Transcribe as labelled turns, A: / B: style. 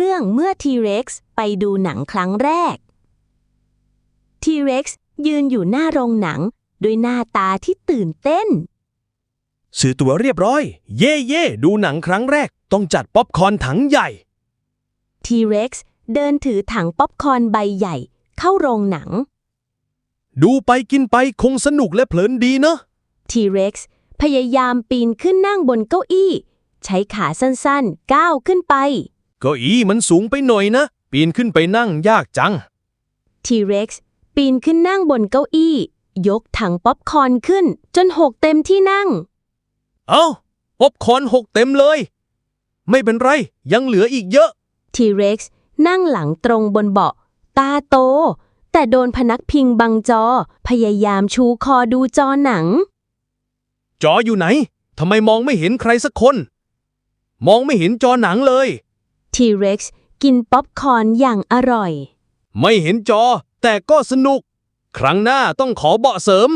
A: เรื่องเมื่อทีเร็กซ์ไปดูหนังครั้งแรกทีเร็กซ์ยืนอยู่หน้าโรงหนังด้วยหน้าตาที่ตื่นเต้น
B: ซื้อตั๋วเรียบร้อย เย่เย่ดูหนังครั้งแรก ต้องจัดป๊อปคอร์นถังใหญ่
A: ทีเร็กซ์เดินถือถังป๊อปคอร์นใบใหญ่ เข้าโรงหนัง
B: ดูไปกินไปคงสนุกและเพลินดีเนอะ
A: ทีเร็กซ์พยายามปีนขึ้นนั่งบนเก้าอี้ ใช้ขาสั้นๆ ก้าวขึ้นไป
B: เก็อีมันสูงไปหน่อยนะ ปีนขึ้นไปนั่งยากจัง
A: ทีเร็กซ์ปีนขึ้นนั่งบนเก้าอี้ ยกถังป๊อปคอร์นขึ้น จนหกเต็มที่นั่ง
B: เอ้าป๊อปคอร์นหกเต็มเลย ไม่เป็นไร ยังเหลืออีกเยอะ
A: ทีเร็กซ์นั่งหลังตรงบนเบาะ ตาโต แต่โดนพนักพิงบังจอ พยายามชูคอดูจอหนัง
B: จออยู่ไหนทำไมมองไม่เห็นใครสักคน มองไม่เห็นจอหนังเลย
A: ทีเร็กซ์กินป๊อปคอร์นอย่างอร่อย
B: ไม่เห็นจอ แต่ก็สนุก ครั้งหน้าต้องขอเบาะเสริม